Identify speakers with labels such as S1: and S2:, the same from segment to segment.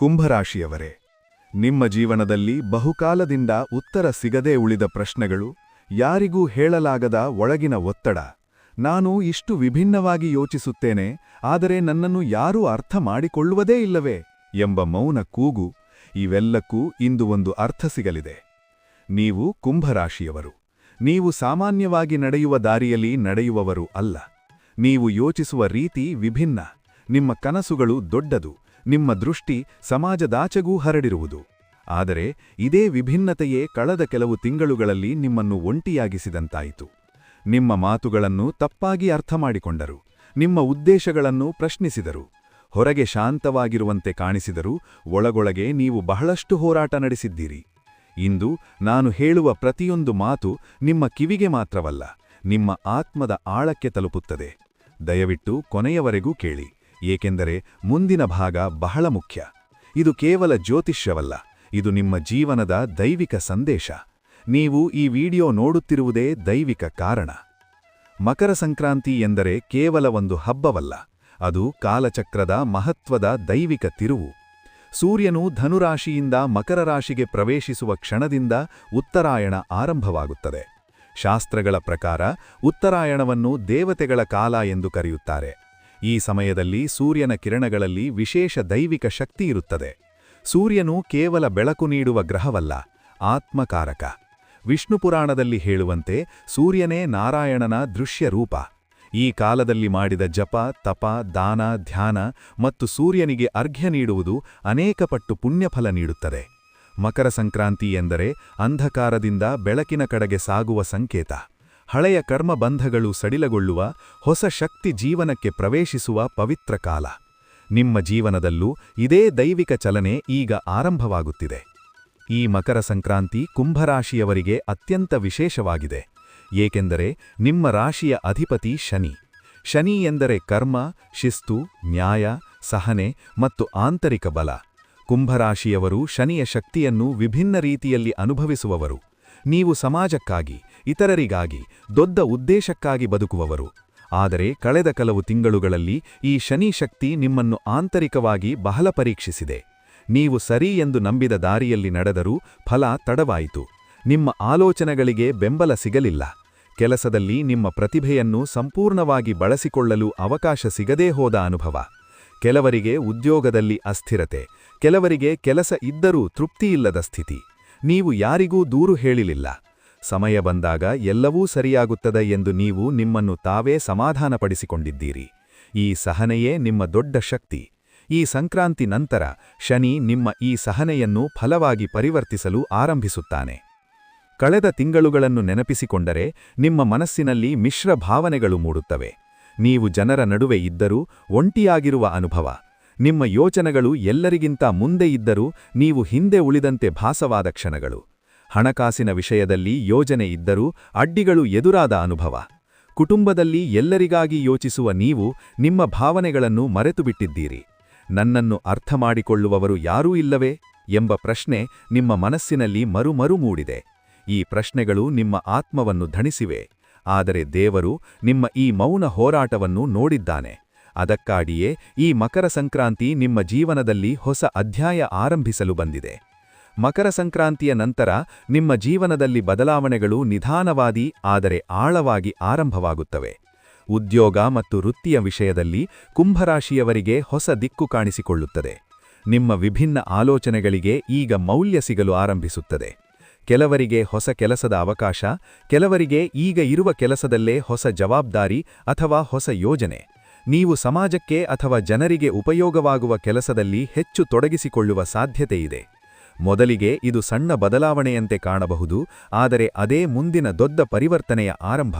S1: ಕುಂಭರಾಶಿಯವರೇ, ನಿಮ್ಮ ಜೀವನದಲ್ಲಿ ಬಹುಕಾಲದಿಂದ ಉತ್ತರ ಸಿಗದೇ ಉಳಿದ ಪ್ರಶ್ನೆಗಳು ಯಾರಿಗೂ ಹೇಳಲಾಗದ ಒಳಗಿನ ಒತ್ತಡ. ನಾನು ಇಷ್ಟು ವಿಭಿನ್ನವಾಗಿ ಯೋಚಿಸುತ್ತೇನೆ, ಆದರೆ ನನ್ನನ್ನು ಯಾರೂ ಅರ್ಥ ಮಾಡಿಕೊಳ್ಳುವುದೇ ಇಲ್ಲವೇ ಎಂಬ ಮೌನ ಕೂಗು ಇವೆಲ್ಲಕ್ಕೂ ಇಂದು ಒಂದು ಅರ್ಥ ಸಿಗಲಿದೆ. ನೀವು ಕುಂಭರಾಶಿಯವರು, ನೀವು ಸಾಮಾನ್ಯವಾಗಿ ನಡೆಯುವ ದಾರಿಯಲ್ಲಿ ನಡೆಯುವವರು ಅಲ್ಲ. ನೀವು ಯೋಚಿಸುವ ರೀತಿ ವಿಭಿನ್ನ, ನಿಮ್ಮ ಕನಸುಗಳು ದೊಡ್ಡದು. ನಿಮ್ಮ ದೃಷ್ಟಿ ಸಮಾಜದಾಚೆಗೂ ಹರಡಿರುವುದು. ಆದರೆ ಇದೇ ವಿಭಿನ್ನತೆಯೇ ಕಳೆದ ಕೆಲವು ತಿಂಗಳುಗಳಲ್ಲಿ ನಿಮ್ಮನ್ನು ಒಂಟಿಯಾಗಿಸಿದಂತಾಯಿತು. ನಿಮ್ಮ ಮಾತುಗಳನ್ನು ತಪ್ಪಾಗಿ ಅರ್ಥ ಮಾಡಿಕೊಂಡರು ನಿಮ್ಮ ಉದ್ದೇಶಗಳನ್ನು ಪ್ರಶ್ನಿಸಿದರು. ಹೊರಗೆ ಶಾಂತವಾಗಿರುವಂತೆ ಕಾಣಿಸಿದರೂ ಒಳಗೊಳಗೆ ನೀವು ಬಹಳಷ್ಟು ಹೋರಾಟ ನಡೆಸಿದ್ದೀರಿ. ಇಂದು ನಾನು ಹೇಳುವ ಪ್ರತಿಯೊಂದು ಮಾತು ನಿಮ್ಮ ಕಿವಿಗೆ ಮಾತ್ರವಲ್ಲ, ನಿಮ್ಮ ಆತ್ಮದ ಆಳಕ್ಕೆ ತಲುಪುತ್ತದೆ. ದಯವಿಟ್ಟು ಕೊನೆಯವರೆಗೂ ಕೇಳಿ. ಏಕೆಂದರೆ ಮುಂದಿನ ಭಾಗ ಬಹಳ ಮುಖ್ಯ. ಇದು ಕೇವಲ ಜ್ಯೋತಿಷ್ಯವಲ್ಲ, ಇದು ನಿಮ್ಮ ಜೀವನದ ದೈವಿಕ ಸಂದೇಶ. ನೀವು ಈ ವಿಡಿಯೋ ನೋಡುತ್ತಿರುವುದೇ ದೈವಿಕ ಕಾರಣ. ಮಕರ ಸಂಕ್ರಾಂತಿ ಎಂದರೆ ಕೇವಲ ಒಂದು ಹಬ್ಬವಲ್ಲ, ಅದು ಕಾಲಚಕ್ರದ ಮಹತ್ವದ ದೈವಿಕ ತಿರುವು. ಸೂರ್ಯನು ಧನುರಾಶಿಯಿಂದ ಮಕರ ರಾಶಿಗೆ ಪ್ರವೇಶಿಸುವ ಕ್ಷಣದಿಂದ ಉತ್ತರಾಯಣ ಆರಂಭವಾಗುತ್ತದೆ. ಶಾಸ್ತ್ರಗಳ ಪ್ರಕಾರ ಉತ್ತರಾಯಣವನ್ನು ದೇವತೆಗಳ ಕಾಲ ಎಂದು ಕರೆಯುತ್ತಾರೆ. ಈ ಸಮಯದಲ್ಲಿ ಸೂರ್ಯನ ಕಿರಣಗಳಲ್ಲಿ ವಿಶೇಷ ದೈವಿಕ ಶಕ್ತಿ ಇರುತ್ತದೆ. ಸೂರ್ಯನು ಕೇವಲ ಬೆಳಕು ನೀಡುವ ಗ್ರಹವಲ್ಲ, ಆತ್ಮಕಾರಕ. ವಿಷ್ಣು ಪುರಾಣದಲ್ಲಿ ಹೇಳುವಂತೆ ಸೂರ್ಯನೇ ನಾರಾಯಣನ ದೃಶ್ಯ ರೂಪ. ಈ ಕಾಲದಲ್ಲಿ ಮಾಡಿದ ಜಪ, ತಪ, ದಾನ, ಧ್ಯಾನ ಮತ್ತು ಸೂರ್ಯನಿಗೆ ಅರ್ಘ್ಯ ನೀಡುವುದು ಅನೇಕ ಪಟ್ಟು ಪುಣ್ಯಫಲ ನೀಡುತ್ತದೆ. ಮಕರ ಸಂಕ್ರಾಂತಿ ಎಂದರೆ ಅಂಧಕಾರದಿಂದ ಬೆಳಕಿನ ಕಡೆಗೆ ಸಾಗುವ ಸಂಕೇತ. ಹಳೆಯ ಕರ್ಮಬಂಧಗಳು ಸಡಿಲಗೊಳ್ಳುವ, ಹೊಸ ಶಕ್ತಿ ಜೀವನಕ್ಕೆ ಪ್ರವೇಶಿಸುವ ಪವಿತ್ರ ಕಾಲ. ನಿಮ್ಮ ಜೀವನದಲ್ಲೂ ಇದೇ ದೈವಿಕ ಚಲನೆ ಈಗ ಆರಂಭವಾಗುತ್ತಿದೆ. ಈ ಮಕರ ಸಂಕ್ರಾಂತಿ ಕುಂಭರಾಶಿಯವರಿಗೆ ಅತ್ಯಂತ ವಿಶೇಷವಾಗಿದೆ. ಏಕೆಂದರೆ ನಿಮ್ಮ ರಾಶಿಯ ಅಧಿಪತಿ ಶನಿ. ಶನಿ ಎಂದರೆ ಕರ್ಮ, ಶಿಸ್ತು, ನ್ಯಾಯ, ಸಹನೆ ಮತ್ತು ಆಂತರಿಕ ಬಲ. ಕುಂಭರಾಶಿಯವರು ಶನಿಯ ಶಕ್ತಿಯನ್ನು ವಿಭಿನ್ನ ರೀತಿಯಲ್ಲಿ ಅನುಭವಿಸುವವರು. ನೀವು ಸಮಾಜಕ್ಕಾಗಿ, ಇತರರಿಗಾಗಿ, ದೊಡ್ಡ ಉದ್ದೇಶಕ್ಕಾಗಿ ಬದುಕುವವರು. ಆದರೆ ಕಳೆದ ಕೆಲವು ತಿಂಗಳುಗಳಲ್ಲಿ ಈ ಶನಿ ಶಕ್ತಿ ನಿಮ್ಮನ್ನು ಆಂತರಿಕವಾಗಿ ಬಹಳ ಪರೀಕ್ಷಿಸಿದೆ. ನೀವು ಸರಿ ಎಂದು ನಂಬಿದ ದಾರಿಯಲ್ಲಿ ನಡೆದರೂ ಫಲ ತಡವಾಯಿತು. ನಿಮ್ಮ ಆಲೋಚನೆಗಳಿಗೆ ಬೆಂಬಲ ಸಿಗಲಿಲ್ಲ. ಕೆಲಸದಲ್ಲಿ ನಿಮ್ಮ ಪ್ರತಿಭೆಯನ್ನು ಸಂಪೂರ್ಣವಾಗಿ ಬಳಸಿಕೊಳ್ಳಲು ಅವಕಾಶ ಸಿಗದೇ ಹೋದ ಅನುಭವ. ಕೆಲವರಿಗೆ ಉದ್ಯೋಗದಲ್ಲಿ ಅಸ್ಥಿರತೆ, ಕೆಲವರಿಗೆ ಕೆಲಸ ಇದ್ದರೂ ತೃಪ್ತಿಯಿಲ್ಲದ ಸ್ಥಿತಿ. ನೀವು ಯಾರಿಗೂ ದೂರು ಹೇಳಿಲಿಲ್ಲ. ಸಮಯ ಬಂದಾಗ ಎಲ್ಲವೂ ಸರಿಯಾಗುತ್ತದೆ ಎಂದು ನೀವು ನಿಮ್ಮನ್ನು ತಾವೇ ಸಮಾಧಾನಪಡಿಸಿಕೊಂಡಿದ್ದೀರಿ. ಈ ಸಹನೆಯೇ ನಿಮ್ಮ ದೊಡ್ಡ ಶಕ್ತಿ. ಈ ಸಂಕ್ರಾಂತಿ ನಂತರ ಶನಿ ನಿಮ್ಮ ಈ ಸಹನೆಯನ್ನು ಫಲವಾಗಿ ಪರಿವರ್ತಿಸಲು ಆರಂಭಿಸುತ್ತಾನೆ. ಕಳೆದ ತಿಂಗಳುಗಳನ್ನು ನೆನಪಿಸಿಕೊಂಡರೆ ನಿಮ್ಮ ಮನಸ್ಸಿನಲ್ಲಿ ಮಿಶ್ರ ಭಾವನೆಗಳು ಮೂಡುತ್ತವೆ. ನೀವು ಜನರ ನಡುವೆ ಇದ್ದರೂ ಒಂಟಿಯಾಗಿರುವ ಅನುಭವ. ನಿಮ್ಮ ಯೋಚನೆಗಳು ಎಲ್ಲರಿಗಿಂತ ಮುಂದೆ ಇದ್ದರೂ ನೀವು ಹಿಂದೆ ಉಳಿದಂತೆ ಭಾಸವಾದ ಕ್ಷಣಗಳು. ಹಣಕಾಸಿನ ವಿಷಯದಲ್ಲಿ ಯೋಜನೆ ಇದ್ದರೂ ಅಡ್ಡಿಗಳು ಎದುರಾದ ಅನುಭವ. ಕುಟುಂಬದಲ್ಲಿ ಎಲ್ಲರಿಗಾಗಿ ಯೋಚಿಸುವ ನೀವು ನಿಮ್ಮ ಭಾವನೆಗಳನ್ನು ಮರೆತುಬಿಟ್ಟಿದ್ದೀರಿ. ನನ್ನನ್ನು ಅರ್ಥ ಮಾಡಿಕೊಳ್ಳುವವರು ಯಾರೂ ಇಲ್ಲವೇ ಎಂಬ ಪ್ರಶ್ನೆ ನಿಮ್ಮ ಮನಸ್ಸಿನಲ್ಲಿ ಮರುಮರು ಮೂಡಿದೆ. ಈ ಪ್ರಶ್ನೆಗಳು ನಿಮ್ಮ ಆತ್ಮವನ್ನು ಧಣಿಸಿವೆ. ಆದರೆ ದೇವರು ನಿಮ್ಮ ಈ ಮೌನ ಹೋರಾಟವನ್ನು ನೋಡಿದ್ದಾನೆ. ಅದಕ್ಕಾಗಿಯೇ ಈ ಮಕರ ಸಂಕ್ರಾಂತಿ ನಿಮ್ಮ ಜೀವನದಲ್ಲಿ ಹೊಸ ಅಧ್ಯಾಯ ಆರಂಭಿಸಲು ಬಂದಿದೆ. ಮಕರ ಸಂಕ್ರಾಂತಿಯ ನಂತರ ನಿಮ್ಮ ಜೀವನದಲ್ಲಿ ಬದಲಾವಣೆಗಳು ನಿಧಾನವಾದಿ ಆದರೆ ಆಳವಾಗಿ ಆರಂಭವಾಗುತ್ತವೆ. ಉದ್ಯೋಗ ಮತ್ತು ವೃತ್ತಿಯ ವಿಷಯದಲ್ಲಿ ಕುಂಭರಾಶಿಯವರಿಗೆ ಹೊಸ ದಿಕ್ಕು ಕಾಣಿಸಿಕೊಳ್ಳುತ್ತದೆ. ನಿಮ್ಮ ವಿಭಿನ್ನ ಆಲೋಚನೆಗಳಿಗೆ ಈಗ ಮೌಲ್ಯ ಸಿಗಲು ಆರಂಭಿಸುತ್ತದೆ. ಕೆಲವರಿಗೆ ಹೊಸ ಕೆಲಸದ ಅವಕಾಶ, ಕೆಲವರಿಗೆ ಈಗ ಇರುವ ಕೆಲಸದಲ್ಲೇ ಹೊಸ ಜವಾಬ್ದಾರಿ ಅಥವಾ ಹೊಸ ಯೋಜನೆ. ನೀವು ಸಮಾಜಕ್ಕೆ ಅಥವಾ ಜನರಿಗೆ ಉಪಯೋಗವಾಗುವ ಕೆಲಸದಲ್ಲಿ ಹೆಚ್ಚು ತೊಡಗಿಸಿಕೊಳ್ಳುವ ಸಾಧ್ಯತೆಯಿದೆ. ಮೊದಲಿಗೆ ಇದು ಸಣ್ಣ ಬದಲಾವಣೆಯಂತೆ ಕಾಣಬಹುದು, ಆದರೆ ಅದೇ ಮುಂದಿನ ದೊಡ್ಡ ಪರಿವರ್ತನೆಯ ಆರಂಭ.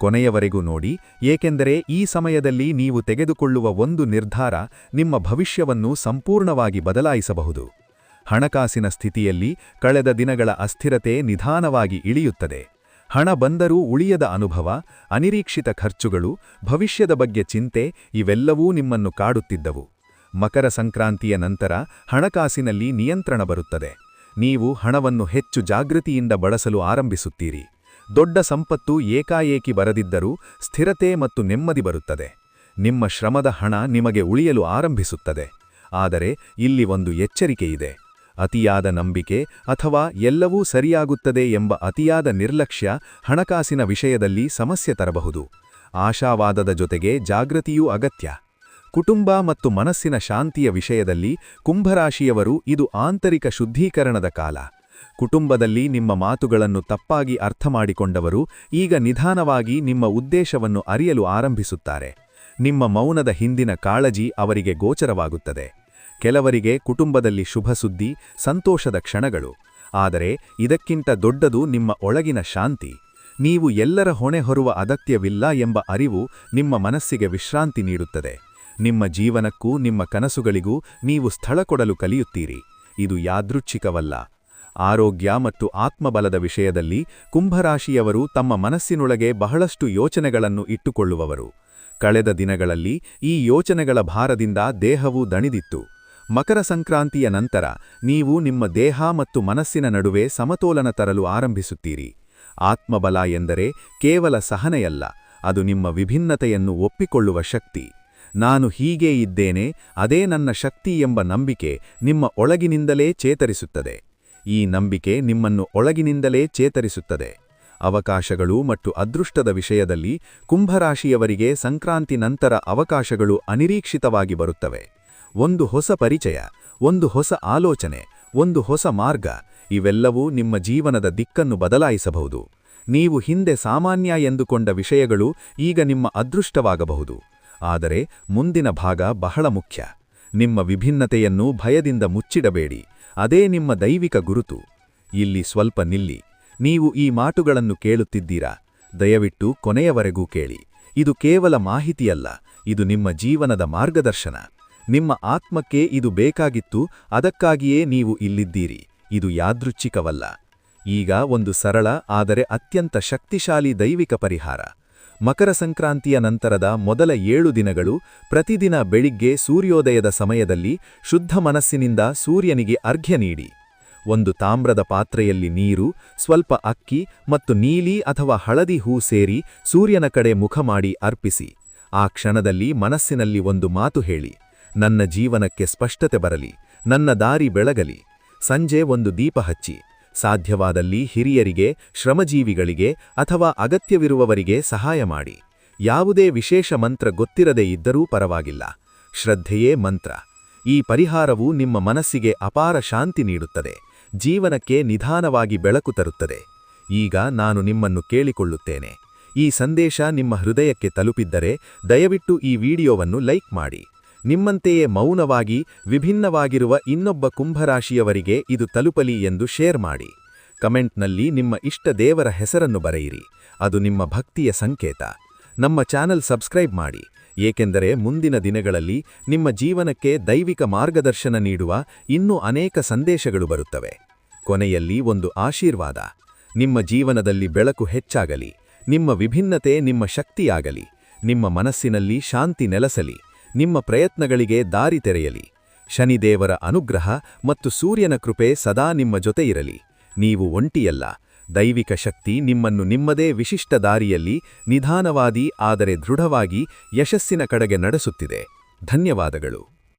S1: ಕೊನೆಯವರೆಗೂ ನೋಡಿ, ಏಕೆಂದರೆ ಈ ಸಮಯದಲ್ಲಿ ನೀವು ತೆಗೆದುಕೊಳ್ಳುವ ಒಂದು ನಿರ್ಧಾರ ನಿಮ್ಮ ಭವಿಷ್ಯವನ್ನು ಸಂಪೂರ್ಣವಾಗಿ ಬದಲಾಯಿಸಬಹುದು. ಹಣಕಾಸಿನ ಸ್ಥಿತಿಯಲ್ಲಿ ಕಳೆದ ದಿನಗಳ ಅಸ್ಥಿರತೆ ನಿಧಾನವಾಗಿ ಇಳಿಯುತ್ತದೆ. ಹಣ ಬಂದರೂ ಉಳಿಯದ ಅನುಭವ, ಅನಿರೀಕ್ಷಿತ ಖರ್ಚುಗಳು, ಭವಿಷ್ಯದ ಬಗ್ಗೆ ಚಿಂತೆ ಇವೆಲ್ಲವೂ ನಿಮ್ಮನ್ನು ಕಾಡುತ್ತಿದ್ದವು. ಮಕರ ಸಂಕ್ರಾಂತಿಯ ನಂತರ ಹಣಕಾಸಿನಲ್ಲಿ ನಿಯಂತ್ರಣ ಬರುತ್ತದೆ. ನೀವು ಹಣವನ್ನು ಹೆಚ್ಚು ಜಾಗೃತಿಯಿಂದ ಬಳಸಲು ಆರಂಭಿಸುತ್ತೀರಿ. ದೊಡ್ಡ ಸಂಪತ್ತು ಏಕಾಏಕಿ ಬರದಿದ್ದರೂ ಸ್ಥಿರತೆ ಮತ್ತು ನೆಮ್ಮದಿ ಬರುತ್ತದೆ. ನಿಮ್ಮ ಶ್ರಮದ ಹಣ ನಿಮಗೆ ಉಳಿಯಲು ಆರಂಭಿಸುತ್ತದೆ. ಆದರೆ ಇಲ್ಲಿ ಒಂದು ಎಚ್ಚರಿಕೆಯಿದೆ. ಅತಿಯಾದ ನಂಬಿಕೆ ಅಥವಾ ಎಲ್ಲವೂ ಸರಿಯಾಗುತ್ತದೆ ಎಂಬ ಅತಿಯಾದ ನಿರ್ಲಕ್ಷ್ಯ ಹಣಕಾಸಿನ ವಿಷಯದಲ್ಲಿ ಸಮಸ್ಯೆ ತರಬಹುದು. ಆಶಾವಾದದ ಜೊತೆಗೆ ಜಾಗೃತಿಯೂ ಅಗತ್ಯ. ಕುಟುಂಬ ಮತ್ತು ಮನಸ್ಸಿನ ಶಾಂತಿಯ ವಿಷಯದಲ್ಲಿ ಕುಂಭರಾಶಿಯವರು ಇದು ಆಂತರಿಕ ಶುದ್ಧೀಕರಣದ ಕಾಲ. ಕುಟುಂಬದಲ್ಲಿ ನಿಮ್ಮ ಮಾತುಗಳನ್ನು ತಪ್ಪಾಗಿ ಅರ್ಥಮಾಡಿಕೊಂಡವರು ಈಗ ನಿಧಾನವಾಗಿ ನಿಮ್ಮ ಉದ್ದೇಶವನ್ನು ಅರಿಯಲು ಆರಂಭಿಸುತ್ತಾರೆ. ನಿಮ್ಮ ಮೌನದ ಹಿಂದಿನ ಕಾಳಜಿ ಅವರಿಗೆ ಗೋಚರವಾಗುತ್ತದೆ. ಕೆಲವರಿಗೆ ಕುಟುಂಬದಲ್ಲಿ ಶುಭ ಸುದ್ದಿ, ಸಂತೋಷದ ಕ್ಷಣಗಳು. ಆದರೆ ಇದಕ್ಕಿಂತ ದೊಡ್ಡದು ನಿಮ್ಮ ಒಳಗಿನ ಶಾಂತಿ. ನೀವು ಎಲ್ಲರ ಹೊಣೆ ಹೊರುವ ಅಗತ್ಯವಿಲ್ಲ ಎಂಬ ಅರಿವು ನಿಮ್ಮ ಮನಸ್ಸಿಗೆ ವಿಶ್ರಾಂತಿ ನೀಡುತ್ತದೆ. ನಿಮ್ಮ ಜೀವನಕ್ಕೂ ನಿಮ್ಮ ಕನಸುಗಳಿಗೂ ನೀವು ಸ್ಥಳ ಕೊಡಲು ಕಲಿಯುತ್ತೀರಿ. ಇದು ಯಾದೃಚ್ಛಿಕವಲ್ಲ. ಆರೋಗ್ಯ ಮತ್ತು ಆತ್ಮಬಲದ ವಿಷಯದಲ್ಲಿ ಕುಂಭರಾಶಿಯವರು ತಮ್ಮ ಮನಸ್ಸಿನೊಳಗೆ ಬಹಳಷ್ಟು ಯೋಚನೆಗಳನ್ನು ಇಟ್ಟುಕೊಳ್ಳುವವರು. ಕಳೆದ ದಿನಗಳಲ್ಲಿ ಈ ಯೋಚನೆಗಳ ಭಾರದಿಂದ ದೇಹವು ದಣಿದಿತ್ತು. ಮಕರ ಸಂಕ್ರಾಂತಿಯ ನಂತರ ನೀವು ನಿಮ್ಮ ದೇಹ ಮತ್ತು ಮನಸ್ಸಿನ ನಡುವೆ ಸಮತೋಲನ ತರಲು ಆರಂಭಿಸುತ್ತೀರಿ. ಆತ್ಮಬಲ ಎಂದರೆ ಕೇವಲ ಸಹನೆಯಲ್ಲ, ಅದು ನಿಮ್ಮ ವಿಭಿನ್ನತೆಯನ್ನು ಒಪ್ಪಿಕೊಳ್ಳುವ ಶಕ್ತಿ. ನಾನು ಹೀಗೇ ಇದ್ದೇನೆ, ಅದೇ ನನ್ನ ಶಕ್ತಿ ಎಂಬ ನಂಬಿಕೆ ನಿಮ್ಮ ಒಳಗಿನಿಂದಲೇ ಚೇತರಿಸುತ್ತದೆ. ಈ ನಂಬಿಕೆ ನಿಮ್ಮನ್ನು ಒಳಗಿನಿಂದಲೇ ಚೇತರಿಸುತ್ತದೆ. ಅವಕಾಶಗಳು ಮತ್ತು ಅದೃಷ್ಟದ ವಿಷಯದಲ್ಲಿ ಕುಂಭರಾಶಿಯವರಿಗೆ ಸಂಕ್ರಾಂತಿ ನಂತರ ಅವಕಾಶಗಳು ಅನಿರೀಕ್ಷಿತವಾಗಿ ಬರುತ್ತವೆ. ಒಂದು ಹೊಸ ಪರಿಚಯ, ಒಂದು ಹೊಸ ಆಲೋಚನೆ, ಒಂದು ಹೊಸ ಮಾರ್ಗ, ಇವೆಲ್ಲವೂ ನಿಮ್ಮ ಜೀವನದ ದಿಕ್ಕನ್ನು ಬದಲಾಯಿಸಬಹುದು. ನೀವು ಹಿಂದೆ ಸಾಮಾನ್ಯ ಎಂದುಕೊಂಡ ವಿಷಯಗಳು ಈಗ ನಿಮ್ಮ ಅದೃಷ್ಟವಾಗಬಹುದು. ಆದರೆ ಮುಂದಿನ ಭಾಗ ಬಹಳ ಮುಖ್ಯ. ನಿಮ್ಮ ವಿಭಿನ್ನತೆಯನ್ನು ಭಯದಿಂದ ಮುಚ್ಚಿಡಬೇಡಿ. ಅದೇ ನಿಮ್ಮ ದೈವಿಕ ಗುರುತು. ಇಲ್ಲಿ ಸ್ವಲ್ಪ ನಿಲ್ಲಿ. ನೀವು ಈ ಮಾತುಗಳನ್ನು ಕೇಳುತ್ತಿದ್ದೀರಾ? ದಯವಿಟ್ಟು ಕೊನೆಯವರೆಗೂ ಕೇಳಿ. ಇದು ಕೇವಲ ಮಾಹಿತಿಯಲ್ಲ, ಇದು ನಿಮ್ಮ ಜೀವನದ ಮಾರ್ಗದರ್ಶನ. ನಿಮ್ಮ ಆತ್ಮಕ್ಕೆ ಇದು ಬೇಕಾಗಿತ್ತು, ಅದಕ್ಕಾಗಿಯೇ ನೀವು ಇಲ್ಲಿದ್ದೀರಿ. ಇದು ಯಾದೃಚ್ಛಿಕವಲ್ಲ. ಈಗ ಒಂದು ಸರಳ, ಆದರೆ ಅತ್ಯಂತ ಶಕ್ತಿಶಾಲಿ ದೈವಿಕ ಪರಿಹಾರ. ಮಕರ ಸಂಕ್ರಾಂತಿಯ ನಂತರದ ಮೊದಲ ಏಳು ದಿನಗಳು, ಪ್ರತಿದಿನ ಬೆಳಿಗ್ಗೆ ಸೂರ್ಯೋದಯದ ಸಮಯದಲ್ಲಿ ಶುದ್ಧ ಮನಸ್ಸಿನಿಂದ ಸೂರ್ಯನಿಗೆ ಅರ್ಘ್ಯ ನೀಡಿ. ಒಂದು ತಾಮ್ರದ ಪಾತ್ರೆಯಲ್ಲಿ ನೀರು, ಸ್ವಲ್ಪ ಅಕ್ಕಿ ಮತ್ತು ನೀಲಿ ಅಥವಾ ಹಳದಿ ಹೂ ಸೇರಿ ಸೂರ್ಯನ ಕಡೆ ಮುಖ ಮಾಡಿ ಅರ್ಪಿಸಿ. ಆ ಕ್ಷಣದಲ್ಲಿ ಮನಸ್ಸಿನಲ್ಲಿ ಒಂದು ಮಾತು ಹೇಳಿ. ನನ್ನ ಜೀವನಕ್ಕೆ ಸ್ಪಷ್ಟತೆ ಬರಲಿ, ನನ್ನ ದಾರಿ ಬೆಳಗಲಿ. ಸಂಜೆ ಒಂದು ದೀಪ ಹಚ್ಚಿ, ಸಾಧ್ಯವಾದಲ್ಲಿ ಹಿರಿಯರಿಗೆ, ಶ್ರಮಜೀವಿಗಳಿಗೆ ಅಥವಾ ಅಗತ್ಯವಿರುವವರಿಗೆ ಸಹಾಯ ಮಾಡಿ. ಯಾವುದೇ ವಿಶೇಷ ಮಂತ್ರ ಗೊತ್ತಿರದೇ ಇದ್ದರೂ ಪರವಾಗಿಲ್ಲ. ಶ್ರದ್ಧೆಯೇ ಮಂತ್ರ. ಈ ಪರಿಹಾರವು ನಿಮ್ಮ ಮನಸ್ಸಿಗೆ ಅಪಾರ ಶಾಂತಿ ನೀಡುತ್ತದೆ. ಜೀವನಕ್ಕೆ ನಿಧಾನವಾಗಿ ಬೆಳಕು ತರುತ್ತದೆ. ಈಗ ನಾನು ನಿಮ್ಮನ್ನು ಕೇಳಿಕೊಳ್ಳುತ್ತೇನೆ. ಈ ಸಂದೇಶ ನಿಮ್ಮ ಹೃದಯಕ್ಕೆ ತಲುಪಿದ್ದರೆ ದಯವಿಟ್ಟು ಈ ವಿಡಿಯೋವನ್ನು ಲೈಕ್ ಮಾಡಿ. ನಿಮ್ಮಂತೆಯೇ ಮೌನವಾಗಿ ವಿಭಿನ್ನವಾಗಿರುವ ಇನ್ನೊಬ್ಬ ಕುಂಭರಾಶಿಯವರಿಗೆ ಇದು ತಲುಪಲಿ ಎಂದು ಶೇರ್ ಮಾಡಿ. ಕಮೆಂಟ್ನಲ್ಲಿ ನಿಮ್ಮ ಇಷ್ಟ ದೇವರ ಹೆಸರನ್ನು ಬರೆಯಿರಿ. ಅದು ನಿಮ್ಮ ಭಕ್ತಿಯ ಸಂಕೇತ. ನಮ್ಮ ಚಾನಲ್ ಸಬ್ಸ್ಕ್ರೈಬ್ ಮಾಡಿ. ಏಕೆಂದರೆ ಮುಂದಿನ ದಿನಗಳಲ್ಲಿ ನಿಮ್ಮ ಜೀವನಕ್ಕೆ ದೈವಿಕ ಮಾರ್ಗದರ್ಶನ ನೀಡುವ ಇನ್ನೂ ಅನೇಕ ಸಂದೇಶಗಳು ಬರುತ್ತವೆ. ಕೊನೆಯಲ್ಲಿ ಒಂದು ಆಶೀರ್ವಾದ. ನಿಮ್ಮ ಜೀವನದಲ್ಲಿ ಬೆಳಕು ಹೆಚ್ಚಾಗಲಿ. ನಿಮ್ಮ ವಿಭಿನ್ನತೆ ನಿಮ್ಮ ಶಕ್ತಿಯಾಗಲಿ. ನಿಮ್ಮ ಮನಸ್ಸಿನಲ್ಲಿ ಶಾಂತಿ ನೆಲಸಲಿ. ನಿಮ್ಮ ಪ್ರಯತ್ನಗಳಿಗೆ ದಾರಿ ತೆರೆಯಲಿ. ಶನಿದೇವರ ಅನುಗ್ರಹ ಮತ್ತು ಸೂರ್ಯನ ಕೃಪೆ ಸದಾ ನಿಮ್ಮ ಜೊತೆ ಇರಲಿ. ನೀವು ಒಂಟಿಯಲ್ಲ. ದೈವಿಕ ಶಕ್ತಿ ನಿಮ್ಮನ್ನು ನಿಮ್ಮದೇ ವಿಶಿಷ್ಟ ದಾರಿಯಲ್ಲಿ ನಿಧಾನವಾದಿ ಆದರೆ ದೃಢವಾಗಿ ಯಶಸ್ಸಿನ ಕಡೆಗೆ ನಡೆಸುತ್ತಿದೆ. ಧನ್ಯವಾದಗಳು.